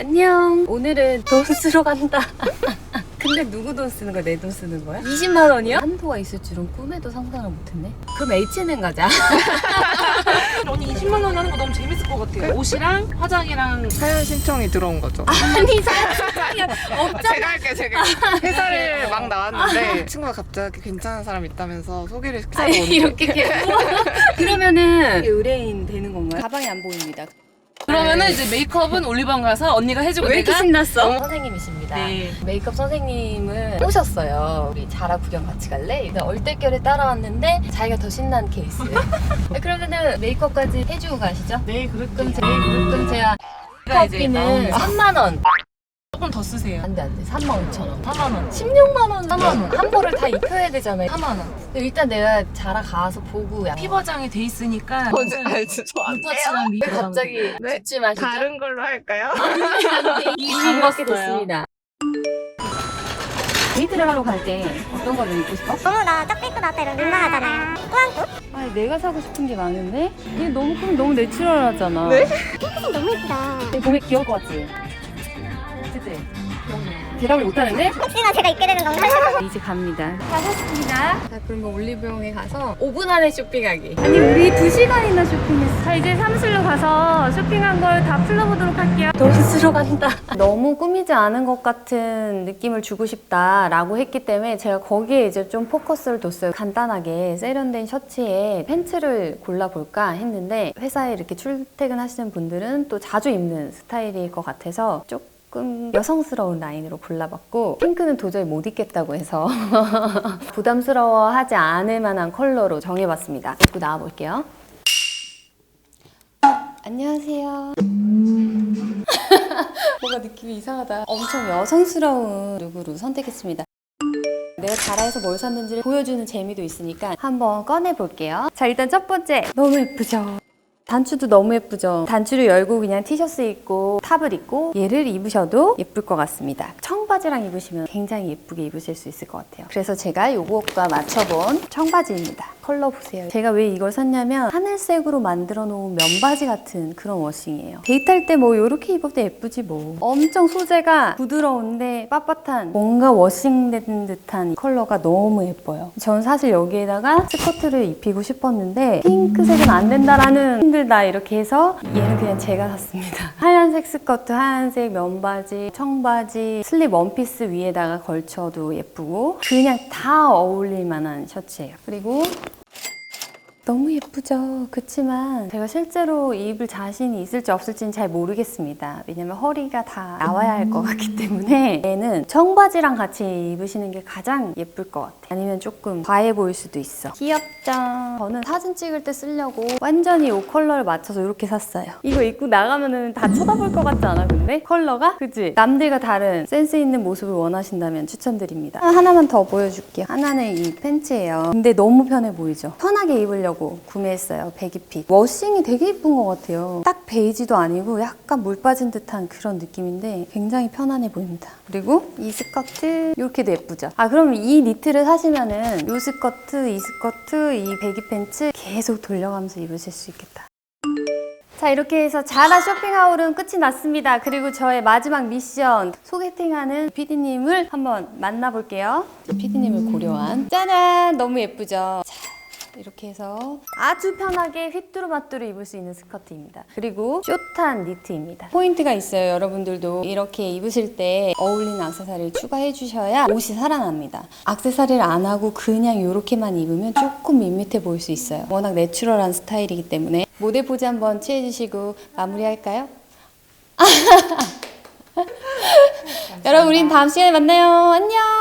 안녕. 오늘은 돈 쓰러 간다. 근데 누구 돈 쓰는 거야? 내 돈 쓰는 거야? 20만 원이요? 한도가 있을 줄은 꿈에도 상상을 못했네. 그럼 H&M 가자. 언니 20만 원 하는 거 너무 재밌을 것 같아요. 옷이랑 화장이랑 사연 신청이 들어온 거죠. 아니 사람이 없잖아. 제가 할게요, 제가. 회사를 막 나왔는데 친구가 갑자기 괜찮은 사람 있다면서 소개를 시켜서 아니 이렇게. 그러면은 의뢰인 되는 건가요? 가방이 안 보입니다. 그러면은 이제 메이크업은 올리브영 가서 언니가 해주고 왜 이렇게 내가 신났어? 선생님이십니다. 네. 메이크업 선생님을 오셨어요. 우리 자라 구경 같이 갈래? 근데 얼떨결에 따라왔는데 자기가 더 신난 케이스. 그러면은 메이크업까지 해주고 가시죠. 네. 그럼 제가 그럼 제가 커피는 3만 원. 조금 더 쓰세요. 안돼 안돼 3만 5천 원. 4만 원. 16만 원, 4만 원. 한 벌을 다 입혀야 되잖아요. 4만 원. 근데 일단 내가 자라 가서 보고 약. 피버장이 돼 있으니까 어제 알지? 저안. 터치랑 왜 갑자기 네. 듣지 마시죠? 다른 걸로 할까요? 이렇게 됐습니다. 데이트를 하러 갈 때 어떤 거를 입고 싶어? 너무 나 짝짓고 나왔다 이런 민망하잖아요. 꾸안꾸? 아니 내가 사고 싶은 게 많은데 이게 너무 너무 내추럴하잖아. 네? 핑크색 너무 예쁘다. 내 몸에 귀여울 것 같지? 그치? 대답을 못하는데? 혹시나 제가 입게 되는 건가요? 이제 갑니다. 가셨습니다. 자, 그러면 올리브영에 가서 5분 안에 쇼핑하기. 아니, 우리 2시간이나 쇼핑했어. 자, 이제 사무실로 가서 쇼핑한 걸 다 풀러보도록 할게요. 돈 쓰러 간다. 너무 꾸미지 않은 것 같은 느낌을 주고 싶다라고 했기 때문에 제가 거기에 이제 좀 포커스를 뒀어요. 간단하게 세련된 셔츠에 팬츠를 골라볼까 했는데 회사에 이렇게 출퇴근하시는 분들은 또 자주 입는 스타일일 것 같아서 조금 여성스러운 라인으로 골라봤고 핑크는 도저히 못 입겠다고 해서 부담스러워하지 않을 만한 컬러로 정해봤습니다. 입고 나와볼게요. 안녕하세요. 뭔가 느낌이 이상하다. 엄청 여성스러운 룩으로 선택했습니다. 내가 자라에서 뭘 샀는지를 보여주는 재미도 있으니까 한번 꺼내볼게요. 자, 일단 첫 번째. 너무 예쁘죠? 단추도 너무 예쁘죠? 단추를 열고 그냥 티셔츠 입고 탑을 입고 얘를 입으셔도 예쁠 것 같습니다. 청바지랑 입으시면 굉장히 예쁘게 입으실 수 있을 것 같아요. 그래서 제가 요것과 맞춰본 청바지입니다. 컬러 보세요. 제가 왜 이걸 샀냐면 하늘색으로 만들어 놓은 면바지 같은 그런 워싱이에요. 데이트할 때 뭐 이렇게 입어도 예쁘지 뭐. 엄청 소재가 부드러운데 빳빳한 뭔가 워싱된 듯한 컬러가 너무 예뻐요. 전 사실 여기에다가 스커트를 입히고 싶었는데 핑크색은 안 된다라는 힘들다 이렇게 해서 얘는 그냥 제가 샀습니다. 하얀색 스커트, 하얀색 면바지, 청바지, 슬립 원피스 위에다가 걸쳐도 예쁘고 그냥 다 어울릴 만한 셔츠예요. 그리고 너무 예쁘죠. 그렇지만 제가 실제로 입을 자신이 있을지 없을지는 잘 모르겠습니다. 왜냐면 허리가 다 나와야 할 것 같기 때문에 얘는 청바지랑 같이 입으시는 게 가장 예쁠 것 같아요. 아니면 조금 과해 보일 수도 있어. 귀엽죠? 저는 사진 찍을 때 쓰려고 완전히 이 컬러를 맞춰서 이렇게 샀어요. 이거 입고 나가면은 다 쳐다볼 것 같지 않아 근데? 컬러가? 그치? 남들과 다른 센스 있는 모습을 원하신다면 추천드립니다. 하나만 더 보여줄게요. 하나는 이 팬츠예요. 근데 너무 편해 보이죠? 편하게 입으려고 구매했어요. 배기핏. 워싱이 되게 예쁜 것 같아요. 딱 베이지도 아니고 약간 물 빠진 듯한 그런 느낌인데 굉장히 편안해 보입니다. 그리고 이 스커트 이렇게도 예쁘죠? 아 그럼 이 니트를 사시면은 이 스커트, 이 스커트, 이 배기 팬츠 계속 돌려가면서 입으실 수 있겠다. 자 이렇게 해서 자라 쇼핑하울은 끝이 났습니다. 그리고 저의 마지막 미션 소개팅하는 PD님을 한번 만나볼게요. PD님을 고려한 짜잔 너무 예쁘죠? 자, 이렇게 해서 아주 편하게 휘뚜루마뚜루 입을 수 있는 스커트입니다. 그리고 숏한 니트입니다. 포인트가 있어요. 여러분들도 이렇게 입으실 때 어울리는 액세서리를 추가해 주셔야 옷이 살아납니다. 액세서리를 안 하고 그냥 이렇게만 입으면 조금 밋밋해 보일 수 있어요. 워낙 내추럴한 스타일이기 때문에 모델 포즈 한번 취해 주시고 마무리할까요? 여러분 우린 다음 시간에 만나요. 안녕.